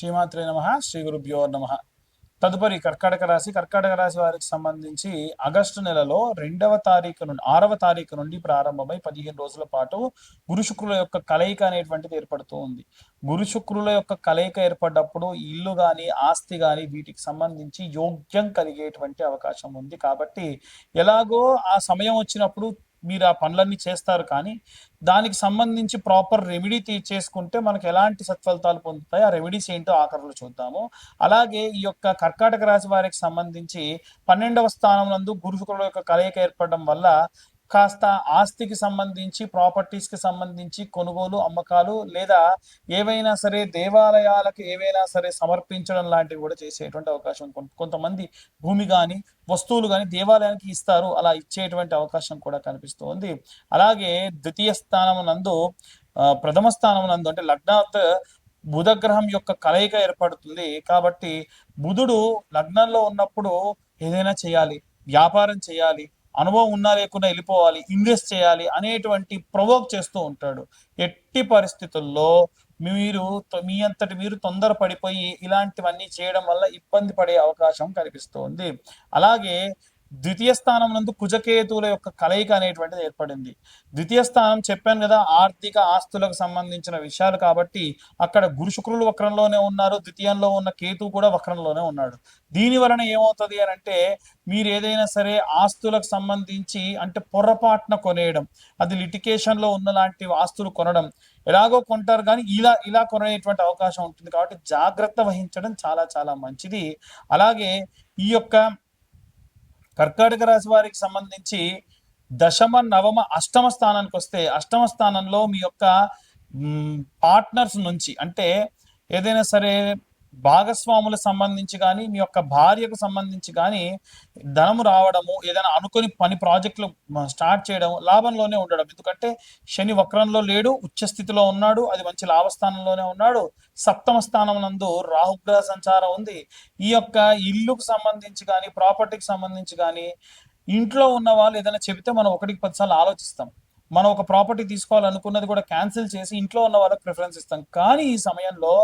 శ్రీమాత్రే నమ శ్రీ గురుభ్యో నమ. తదుపరి కర్కాటక రాశి. కర్కాటక రాశి వారికి సంబంధించి ఆగస్టు నెలలో రెండవ తారీఖు నుండి ఆరవ తారీఖు నుండి ప్రారంభమై పదిహేను రోజుల పాటు గురు శుక్రుల యొక్క కలయిక అనేటువంటిది ఏర్పడుతూ ఉంది. గురు శుక్రుల యొక్క కలయిక ఏర్పడ్డప్పుడు ఇల్లు గాని ఆస్తి గాని వీటికి సంబంధించి యోగ్యం కలిగేటువంటి అవకాశం ఉంది. కాబట్టి ఎలాగో ఆ సమయం వచ్చినప్పుడు మీరు ఆ పనులన్నీ చేస్తారు కానీ దానికి సంబంధించి ప్రాపర్ రెమెడీ చేసుకుంటే మనకు ఎలాంటి సత్ఫలితాలు పొందుతాయి? ఆ రెమెడీస్ ఏంటో ఆఖరులు చూద్దాము. అలాగే ఈ యొక్క కర్కాటక రాశి వారికి సంబంధించి పన్నెండవ స్థానం నందు గురు యొక్క కలయిక ఏర్పడడం వల్ల కాస్త ఆస్తికి సంబంధించి ప్రాపర్టీస్కి సంబంధించి కొనుగోలు అమ్మకాలు లేదా ఏవైనా సరే దేవాలయాలకు ఏవైనా సరే సమర్పించడం లాంటివి కూడా చేసేటువంటి అవకాశం కొంతమంది భూమి కానీ వస్తువులు కానీ దేవాలయానికి ఇస్తారు. అలా ఇచ్చేటువంటి అవకాశం కూడా కనిపిస్తుంది. అలాగే ద్వితీయ స్థానం నందు ప్రథమ స్థానం నందు అంటే లగ్నాత్ బుధగ్రహం యొక్క కలయిక ఏర్పడుతుంది. కాబట్టి బుధుడు లగ్నంలో ఉన్నప్పుడు ఏదైనా చేయాలి వ్యాపారం చేయాలి అనుభవం ఉన్నా లేకుండా వెళ్ళిపోవాలి ఇన్వెస్ట్ చేయాలి అనేటువంటి ప్రొవోక్ చేస్తూ ఉంటాడు. ఎట్టి పరిస్థితుల్లో మీరు మీ అంతటి మీరు తొందర పడిపోయి ఇలాంటివన్నీ చేయడం వల్ల ఇబ్బంది పడే అవకాశం కనిపిస్తోంది. అలాగే ద్వితీయ స్థానం నందు కుజకేతువుల యొక్క కలయిక అనేటువంటిది ఏర్పడింది. ద్వితీయ స్థానం చెప్పాను కదా ఆర్థిక ఆస్తులకు సంబంధించిన విషయాలు కాబట్టి అక్కడ గురు శుక్రులు వక్రంలోనే ఉన్నారు ద్వితీయంలో ఉన్న కేతు కూడా వక్రంలోనే ఉన్నాడు. దీని వలన ఏమవుతుంది అని అంటే మీరు ఏదైనా సరే ఆస్తులకు సంబంధించి అంటే పొరపాటున కొనేయడం అది లిటికేషన్లో ఉన్న లాంటి ఆస్తులు కొనడం ఎలాగో కొంటారు కానీ ఇలా ఇలా కొనేటువంటి అవకాశం ఉంటుంది కాబట్టి జాగ్రత్త వహించడం చాలా చాలా మంచిది. అలాగే ఈ యొక్క కర్కాటక రాశి వారికి సంబంధించి దశమ నవమ అష్టమ స్థానానికి వస్తే అష్టమ స్థానంలో మీ యొక్క పార్ట్నర్స్ నుంచి అంటే ఏదైనా సరే భాగస్వాముల సంబంధించి కానీ మీ యొక్క భార్యకు సంబంధించి కానీ ధనము రావడము ఏదైనా అనుకుని పని ప్రాజెక్టులు స్టార్ట్ చేయడం లాభంలోనే ఉండడం. ఎందుకంటే శని వక్రంలో లేడు ఉచ్చ స్థితిలో ఉన్నాడు అది మంచి లాభస్థానంలోనే ఉన్నాడు. సప్తమ స్థానం నందు రాహుగ్రహ సంచారం ఉంది. ఈ యొక్క ఇల్లుకు సంబంధించి కానీ ప్రాపర్టీకి సంబంధించి కానీ ఇంట్లో ఉన్న వాళ్ళు ఏదైనా చెబితే మనం ఒకటికి పదిసార్లు ఆలోచిస్తాం. మనం ఒక ప్రాపర్టీ తీసుకోవాలనుకున్నది కూడా క్యాన్సిల్ చేసి ఇంట్లో ఉన్న వాళ్ళకి ప్రిఫరెన్స్ ఇస్తాం. కానీ ఈ సమయంలో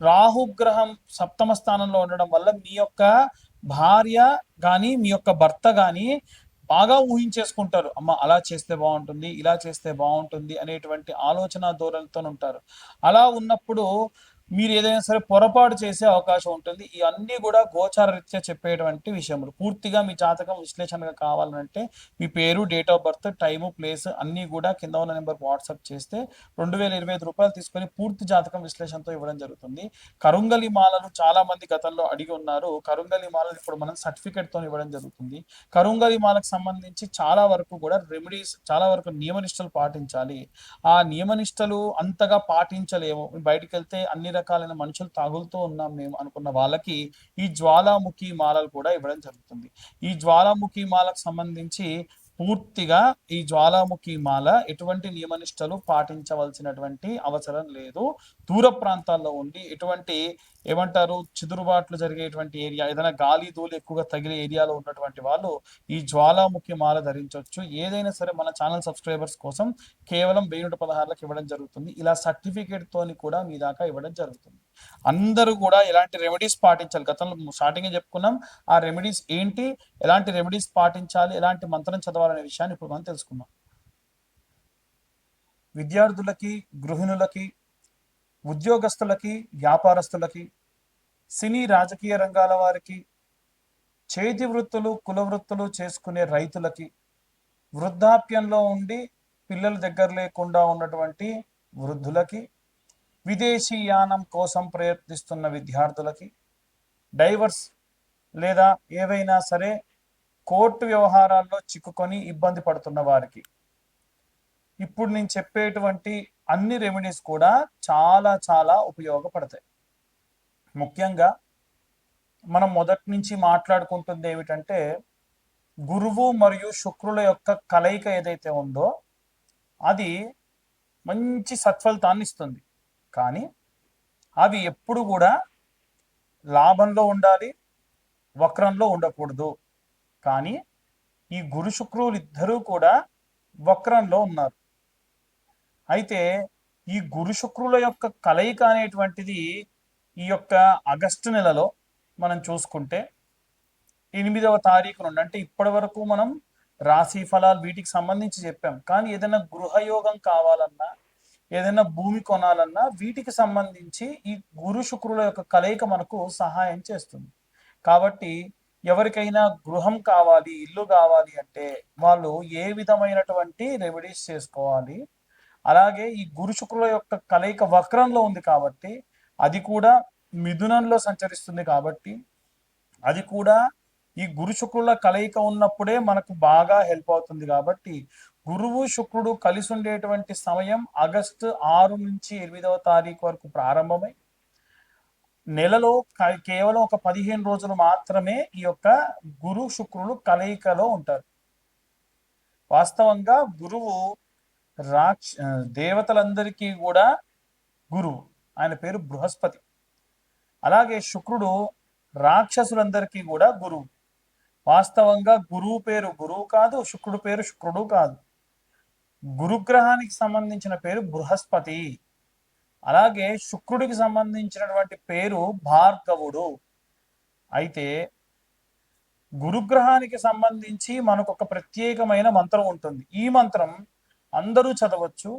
రాహుగ్రహం సప్తమ స్థానంలో ఉండడం వల్ల మీ యొక్క భార్య కానీ మీ యొక్క భర్త కానీ బాగా ఊహించేసుకుంటారు. అమ్మ అలా చేస్తే బాగుంటుంది ఇలా చేస్తే బాగుంటుంది అనేటువంటి ఆలోచన ధోరణితో ఉంటారు అలా ఉన్నప్పుడు మీరు ఏదైనా సరే పొరపాటు చేసే అవకాశం ఉంటుంది. ఇవన్నీ కూడా గోచార రీత్యా చెప్పేటువంటి విషయములు. పూర్తిగా మీ జాతకం విశ్లేషణగా కావాలంటే మీ పేరు date of birth time place అన్నీ కూడా కింద ఉన్న నెంబర్ వాట్సాప్ చేస్తే రెండు వేల ఇరవై ఐదు రూపాయలు తీసుకొని పూర్తి జాతకం విశ్లేషణతో ఇవ్వడం జరుగుతుంది. కరుంగలి మాలలు చాలా మంది గతంలో అడిగి ఉన్నారు. కరుంగలి మాలలు ఇప్పుడు మనం సర్టిఫికేట్తో ఇవ్వడం జరుగుతుంది. కరుంగలి మాలకు సంబంధించి చాలా వరకు కూడా రెమెడీస్ చాలా వరకు నియమనిష్టలు పాటించాలి. ఆ నియమనిష్టలు అంతగా పాటించలేము. బయటికి వెళ్తే అన్ని రకాలైన మనుషులు తగులుతూ ఉన్నాం మేము అనుకున్న వాళ్ళకి ఈ జ్వాలాముఖి మాలలు కూడా ఇవ్వడం జరుగుతుంది. ఈ జ్వాలాముఖి మాలకు సంబంధించి పూర్తిగా ఈ జ్వాలాముఖి మాల ఎటువంటి నియమనిష్టలు పాటించవలసినటువంటి అవసరం లేదు. దూర ప్రాంతాల్లో ఉండి ఎటువంటి ఏమంటారు చిదురుబాట్లు జరిగేటువంటి ఏరియా ఏదైనా గాలి ధూళి ఎక్కువగా తగిలే ఏరియాలో ఉన్నటువంటి వాళ్ళు ఈ జ్వాలాముఖి మాల ధరించవచ్చు ఏదైనా సరే మన ఛానల్ సబ్స్క్రైబర్స్ కోసం కేవలం వెయ్యి నూట పదహారులకు ఇవ్వడం జరుగుతుంది. ఇలా సర్టిఫికేట్ తోని కూడా మీ దాకా ఇవ్వడం జరుగుతుంది. అందరూ కూడా ఎలాంటి రెమెడీస్ పాటించాలి? గతంలో స్టార్టింగ్ చెప్పుకున్నాం. ఆ రెమెడీస్ ఏంటి? ఎలాంటి రెమెడీస్ పాటించాలి? ఎలాంటి మంత్రం చదవాలనే విషయాన్ని ఇప్పుడు మనం తెలుసుకుందాం. విద్యార్థులకి గృహిణులకి ఉద్యోగస్తులకి వ్యాపారస్తులకి సినీ రాజకీయ రంగాల వారికి చేతి వృత్తులు కుల వృత్తులు చేసుకునే రైతులకి వృద్ధాప్యంలో ఉండి పిల్లల దగ్గర లేకుండా ఉన్నటువంటి వృద్ధులకి విదేశీ యానం కోసం ప్రయత్నిస్తున్న విద్యార్థులకి డైవర్స్ లేదా ఏవైనా సరే కోర్టు వ్యవహారాల్లో చిక్కుకొని ఇబ్బంది పడుతున్న వారికి. ఇప్పుడు నేను చెప్పేటువంటి అన్ని రెమెడీస్ కూడా చాలా చాలా ఉపయోగపడతాయి. ముఖ్యంగా మనం మొదటి నుంచి మాట్లాడుకుంటుంది ఏమిటంటే గురువు మరియు శుక్రుల యొక్క కలయిక ఏదైతే ఉందో అది మంచి సత్ఫలితాన్ని ఇస్తుంది. కానీ అవి ఎప్పుడు కూడా లాభంలో ఉండాలి వక్రంలో ఉండకూడదు. కానీ ఈ గురు శుక్రులు ఇద్దరూ కూడా వక్రంలో ఉన్నారు. అయితే ఈ గురు శుక్రుల యొక్క కలయిక అనేటువంటిది ఈ యొక్క ఆగస్టు నెలలో మనం చూసుకుంటే ఎనిమిదవ తారీఖు నుండి అంటే ఇప్పటి వరకు మనం రాశి ఫలాలు వీటికి సంబంధించి చెప్పాం. కానీ ఏదైనా గృహయోగం కావాలన్నా ఏదైనా భూమి కొనాలన్నా వీటికి సంబంధించి ఈ గురు శుక్రుల యొక్క కలయిక మనకు సహాయం చేస్తుంది. కాబట్టి ఎవరికైనా గృహం కావాలి ఇల్లు కావాలి అంటే వాళ్ళు ఏ విధమైనటువంటి రెమెడీస్ చేసుకోవాలి? అలాగే ఈ గురు శుక్రుల యొక్క కలయిక వక్రంలో ఉంది కాబట్టి అది కూడా మిథునంలో సంచరిస్తుంది కాబట్టి అది కూడా ఈ గురు శుక్రుల కలయిక ఉన్నప్పుడే మనకు బాగా హెల్ప్ అవుతుంది కాబట్టి గురువు శుక్రుడు కలిసి ఉండేటువంటి సమయం ఆగస్టు ఆరు నుంచి ఎనిమిదవ తారీఖు వరకు ప్రారంభమై నెలలో కేవలం ఒక పదిహేను రోజులు మాత్రమే ఈ యొక్క గురు శుక్రులు కలయికలో ఉంటారు. వాస్తవంగా గురువు రాక్ష దేవతలందరికీ కూడా గురువు. ఆయన పేరు బృహస్పతి. అలాగే శుక్రుడు రాక్షసులందరికీ కూడా గురువు. వాస్తవంగా గురువు పేరు గురువు కాదు శుక్రుడు పేరు శుక్రుడు కాదు. గురుగ్రహానికి సంబంధించిన పేరు బృహస్పతి. అలాగే శుక్రుడికి సంబంధించినటువంటి పేరు భార్గవుడు. అయితే గురుగ్రహానికి సంబంధించి మనకు ఒక ప్రత్యేకమైన మంత్రం ఉంటుంది. ఈ మంత్రం అందరూ చదవచ్చు.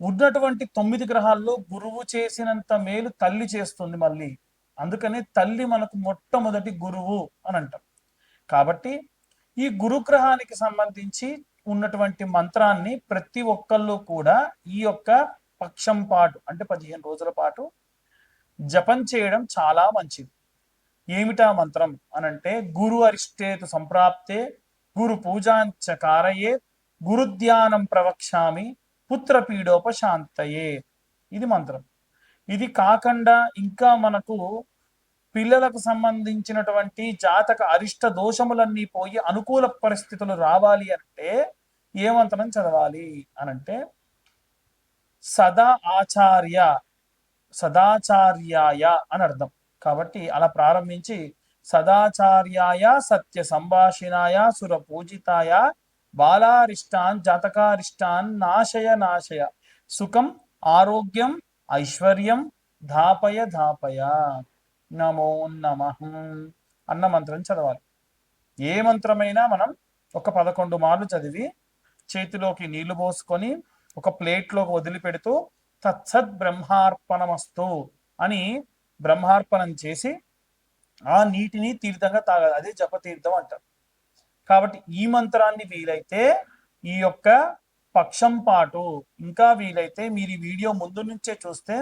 ఉన్నటువంటి తొమ్మిది గ్రహాల్లో గురువు చేసినంత మేలు తల్లి చేస్తుంది మళ్ళీ. అందుకని తల్లి మనకు మొట్టమొదటి గురువు అని అంటాం. కాబట్టి ఈ గురుగ్రహానికి సంబంధించి ఉన్నటువంటి మంత్రాన్ని ప్రతి ఒక్కళ్ళు కూడా ఈ యొక్క పక్షం పాటు అంటే పదిహేను రోజుల పాటు జపం చేయడం చాలా మంచిది. ఏమిటా మంత్రం అనంటే గురు అరిష్టేతు సంప్రాప్తే గురు పూజాంచ కారయే గురుధ్యానం ప్రవక్ష్యామి పుత్ర పీడోపశాంతయే ఇది మంత్రం. ఇది కాకుండా ఇంకా మనకు పిల్లలకు సంబంధించినటువంటి జాతక అరిష్ట దోషములన్నీ పోయి అనుకూల పరిస్థితులు రావాలి అంటే ఏ మంత్రం చదవాలి? అనంటే సదా ఆచార్య సదాచార్యాయ అని అర్థం. కాబట్టి అలా ప్రారంభించి సదాచార్యాయ సత్య సంభాషిణాయ సుర పూజితాయ బాలారిష్టాన్ జాతకారిష్టాన్ నాశయ నాశయ. సుఖం ఆరోగ్యం ఐశ్వర్యం ధాపయ ధాపయ. నమో నమ. అన్న మంత్రం చదవాలి. ఏ మంత్రమైనా మనం ఒక పదకొండు మార్లు చదివి చేతిలోకి నీళ్ళు పోసుకొని ఒక ప్లేట్లోకి వదిలిపెడుతూ తత్సత్ బ్రహ్మార్పణమస్తు అని బ్రహ్మార్పణం చేసి ఆ నీటిని తీర్థంగా తాగాలి. అదే జపతీర్థం అంటారు. కాబట్టి ఈ మంత్రాన్ని వీలైతే ఈ యొక్క పక్షం పాటు ఇంకా వీలైతే మీరు ఈ వీడియో ముందు నుంచే చూస్తే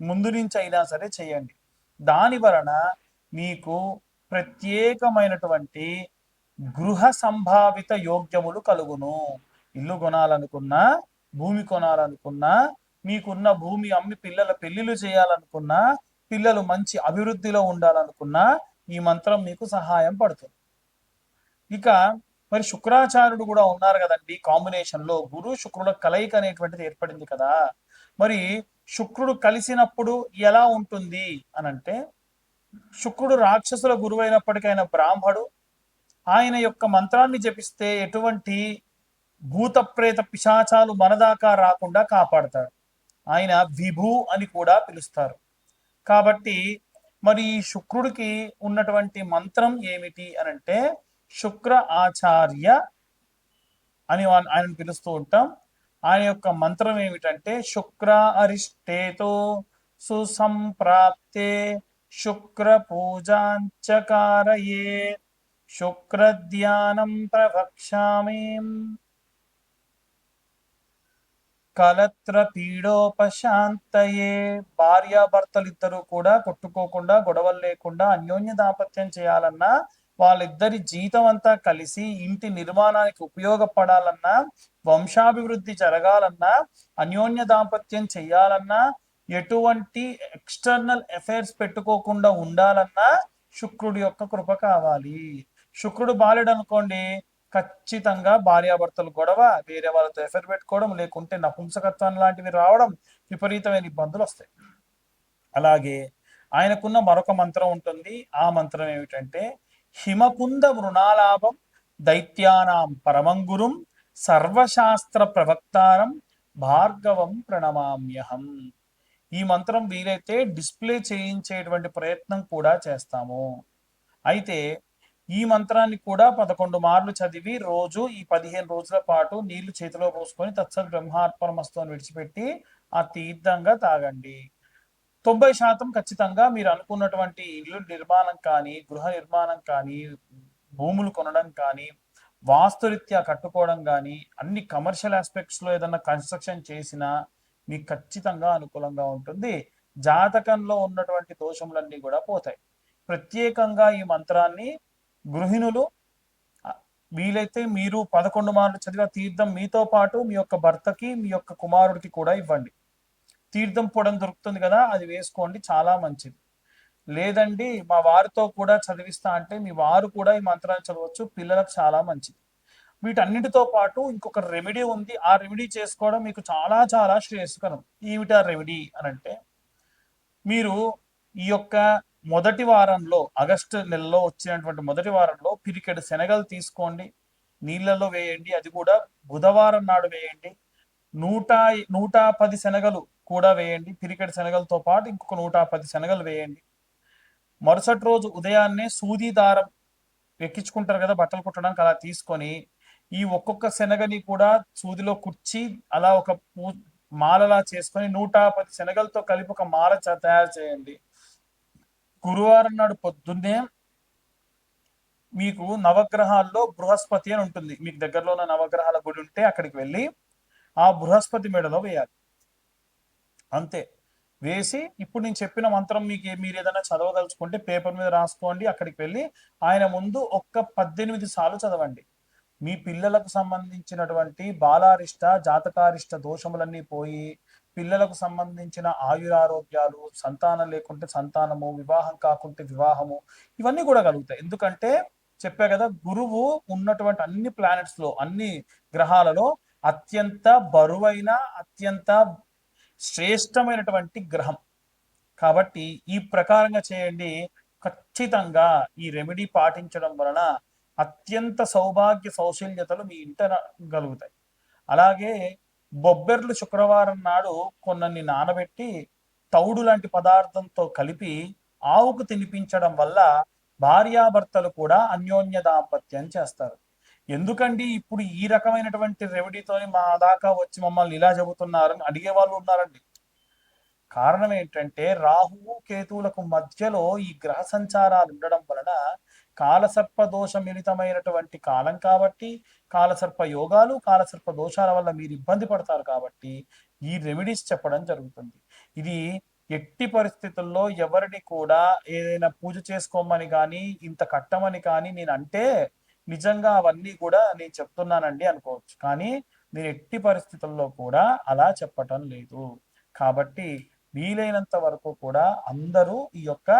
ముందు నుంచి అయినా సరే చేయండి. దాని వలన మీకు ప్రత్యేకమైనటువంటి గృహ సంభావిత యోగ్యములు కలుగును. ఇల్లు కొనాలనుకున్నా భూమి కొనాలనుకున్నా మీకున్న భూమి అమ్మి పిల్లల పెళ్ళిళ్ళు చేయాలనుకున్నా పిల్లలు మంచి అభివృద్ధిలో ఉండాలనుకున్నా ఈ మంత్రం మీకు సహాయం పడుతుంది. ఇక మరి శుక్రాచార్యుడు కూడా ఉన్నారు కదండి కాంబినేషన్లో. గురు శుక్రుల కలయిక అనేటువంటిది ఏర్పడింది కదా. మరి శుక్రుడు కలిసినప్పుడు ఎలా ఉంటుంది అని అంటే శుక్రుడు రాక్షసుల గురువైనప్పటికైనా బ్రాహ్మడు ఆయన యొక్క మంత్రాన్ని జపిస్తే ఎటువంటి భూత ప్రేత పిశాచాలు మనదాకా రాకుండా కాపాడతాడు. ఆయన విభు అని కూడా పిలుస్తారు. కాబట్టి మరి ఈ శుక్రుడికి ఉన్నటువంటి మంత్రం ఏమిటి అని అంటే శుక్ర ఆచార్య అని ఆయన ఆయనను పిలుస్తూ ఉంటాం. ఆయన యొక్క మంత్రం ఏమిటంటే శుక్ర అరిష్టేతో సుసంప్రాప్తే శుక్ర పూజాంచకారయే శుక్ర ధ్యానం ప్రవక్ష్యామి. కలత్ర పీడోపశాంతయే. భార్యాభర్తలు ఇద్దరు కూడా కొట్టుకోకుండా గొడవలు లేకుండా అన్యోన్య దాంపత్యం చేయాలన్నా వాళ్ళిద్దరి జీతం అంతా కలిసి ఇంటి నిర్మాణానికి ఉపయోగపడాలన్నా వంశాభివృద్ధి జరగాలన్నా అన్యోన్య దాంపత్యం చేయాలన్నా ఎటువంటి ఎక్స్టర్నల్ ఎఫైర్స్ పెట్టుకోకుండా ఉండాలన్నా శుక్రుడి యొక్క కృప కావాలి. శుక్రుడు బాలుడు అనుకోండి ఖచ్చితంగా భార్యాభర్తలు గొడవ వేరే వాళ్ళతో ఎఫైర్ పెట్టుకోవడం లేకుంటే నపుంసకత్వం లాంటివి రావడం విపరీతమైన ఇబ్బందులు వస్తాయి. అలాగే ఆయనకున్న మరొక మంత్రం ఉంటుంది. ఆ మంత్రం ఏమిటంటే హిమకుంద మృణాలాభం దైత్యానాం పరమంగురుం సర్వశాస్త్ర ప్రవక్తారం భార్గవం ప్రణమామ్యహం. ఈ మంత్రం వీలైతే డిస్ప్లే చేయించేటువంటి ప్రయత్నం కూడా చేస్తాము. అయితే ఈ మంత్రాన్ని కూడా పదకొండు మార్లు చదివి రోజు ఈ పదిహేను రోజుల పాటు నీళ్ళు చేతిలో పోసుకొని తత్సత్ బ్రహ్మార్పణమస్తు అని విడిచిపెట్టి ఆ తీర్థంగా తాగండి. తొంభై శాతం ఖచ్చితంగా మీరు అనుకున్నటువంటి ఇల్లు నిర్మాణం కానీ గృహ నిర్మాణం కానీ భూములు కొనడం కానీ వాస్తురీత్యా కట్టుకోవడం కానీ అన్ని కమర్షియల్ ఆస్పెక్ట్స్లో ఏదైనా కన్స్ట్రక్షన్ చేసినా మీకు ఖచ్చితంగా అనుకూలంగా ఉంటుంది. జాతకంలో ఉన్నటువంటి దోషములన్నీ కూడా పోతాయి. ప్రత్యేకంగా ఈ మంత్రాన్ని గృహిణులు వీలైతే మీరు పదకొండు మార్లు చదివిన తీర్థం మీతో పాటు మీ యొక్క భర్తకి మీ యొక్క కుమారుడికి కూడా ఇవ్వండి. తీర్థం పొడం దొరుకుతుంది కదా అది వేసుకోండి చాలా మంచిది. లేదండి మా వారితో కూడా చదివిస్తా అంటే మీ వారు కూడా ఈ మంత్రాన్ని చదవచ్చు పిల్లలకు చాలా మంచిది. వీటన్నిటితో పాటు ఇంకొక రెమెడీ ఉంది ఆ రెమెడీ చేసుకోవడం మీకు చాలా చాలా శ్రేయస్కరం. ఏమిటి ఆ రెమెడీ అని అంటే మీరు ఈ యొక్క మొదటి వారంలో ఆగస్టు నెలలో వచ్చినటువంటి మొదటి వారంలో పిరికెడు శనగలు తీసుకోండి నీళ్ళలో వేయండి అది కూడా బుధవారం నాడు వేయండి. నూట నూట పది శనగలు కూడా వేయండి. పిరికెడు శనగలతో పాటు ఇంకొక నూట పది శనగలు వేయండి. మరుసటి రోజు ఉదయాన్నే సూది దారం ఎక్కించుకుంటారు కదా బట్టలు కుట్టడానికి అలా తీసుకొని ఈ ఒక్కొక్క శనగని కూడా సూదిలో కుర్చి అలా ఒక పూ మాలలా చేసుకొని నూట పది శనగలతో కలిపి ఒక మాల చ- తయారు చేయండి. గురువారం నాడు పొద్దున్నే మీకు నవగ్రహాల్లో బృహస్పతి అని ఉంటుంది. మీకు దగ్గరలో ఉన్న నవగ్రహాల గుడి ఉంటే అక్కడికి వెళ్ళి ఆ బృహస్పతి మెడలో వేయాలి. అంతే. వేసి ఇప్పుడు నేను చెప్పిన మంత్రం మీకు మీరు ఏదైనా చదవదలుచుకుంటే పేపర్ మీద రాసుకోండి అక్కడికి వెళ్ళి ఆయన ముందు ఒక్క పద్దెనిమిది సార్లు చదవండి. మీ పిల్లలకు సంబంధించినటువంటి బాలారిష్ట జాతకారిష్ట దోషములన్నీ పోయి పిల్లలకు సంబంధించిన ఆయురారోగ్యాలు సంతానం లేకుంటే సంతానము వివాహం కాకుంటే వివాహము ఇవన్నీ కూడా కలుగుతాయి. ఎందుకంటే చెప్పా కదా గురువు ఉన్నటువంటి అన్ని ప్లానెట్స్లో అన్ని గ్రహాలలో అత్యంత బరువైన అత్యంత శ్రేష్టమైనటువంటి గ్రహం. కాబట్టి ఈ ప్రకారంగా చేయండి. ఖచ్చితంగా ఈ రెమెడీ పాటించడం వలన అత్యంత సౌభాగ్య సౌశల్యతలు మీ ఇంట కలుగుతాయి అలాగే బొబ్బెర్లు శుక్రవారం నాడు కొన్నన్ని నానబెట్టి తౌడు లాంటి పదార్థంతో కలిపి ఆవుకు తినిపించడం వల్ల భార్యాభర్తలు కూడా అన్యోన్య దాంపత్యం చేస్తారు. ఎందుకండి ఇప్పుడు ఈ రకమైనటువంటి రెమెడీతోని మా దాకా వచ్చి మమ్మల్ని ఇలా చెబుతున్నారని అడిగే వాళ్ళు ఉన్నారండి? కారణం ఏంటంటే రాహువు కేతువులకు మధ్యలో ఈ గ్రహ సంచారాలు ఉండడం వలన కాలసర్ప దోష మిళితమైనటువంటి కాలం కాబట్టి కాలసర్ప యోగాలు కాలసర్ప దోషాల వల్ల మీరు ఇబ్బంది పడతారు కాబట్టి ఈ రెమెడీస్ చెప్పడం జరుగుతుంది. ఇది ఎట్టి పరిస్థితుల్లో ఎవరిని కూడా ఏదైనా పూజ చేసుకోమని కానీ ఇంత కట్టమని కానీ నేను అంటే నిజంగా అవన్నీ కూడా నేను చెప్తున్నానండి అనుకోవచ్చు. కానీ మీరు ఎట్టి పరిస్థితుల్లో కూడా అలా చెప్పటం లేదు. కాబట్టి వీలైనంత వరకు కూడా అందరూ ఈ యొక్క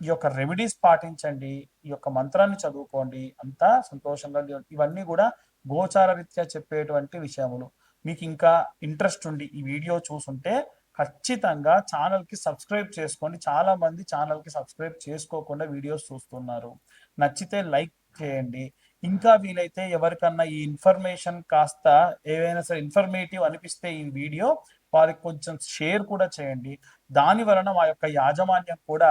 ఈ యొక్క రెమెడీస్ పాటించండి. ఈ యొక్క మంత్రాన్ని చదువుకోండి. అంతా సంతోషంగా ఇవన్నీ కూడా గోచార రీత్యా చెప్పేటువంటి విషయములు. మీకు ఇంకా ఇంట్రెస్ట్ ఉండి ఈ వీడియో చూసుంటే ఖచ్చితంగా ఛానల్కి సబ్స్క్రైబ్ చేసుకోండి. చాలా మంది ఛానల్కి సబ్స్క్రైబ్ చేసుకోకుండా వీడియోస్ చూస్తున్నారు. నచ్చితే లైక్ చేయండి. ఇంకా వీలైతే ఎవరికన్నా ఈ ఇన్ఫర్మేషన్ కాస్త ఏవైనా సరే ఇన్ఫర్మేటివ్ అనిపిస్తే ఈ వీడియో వారికి కొంచెం షేర్ కూడా చేయండి. దాని వలన మా యొక్క యాజమాన్యం కూడా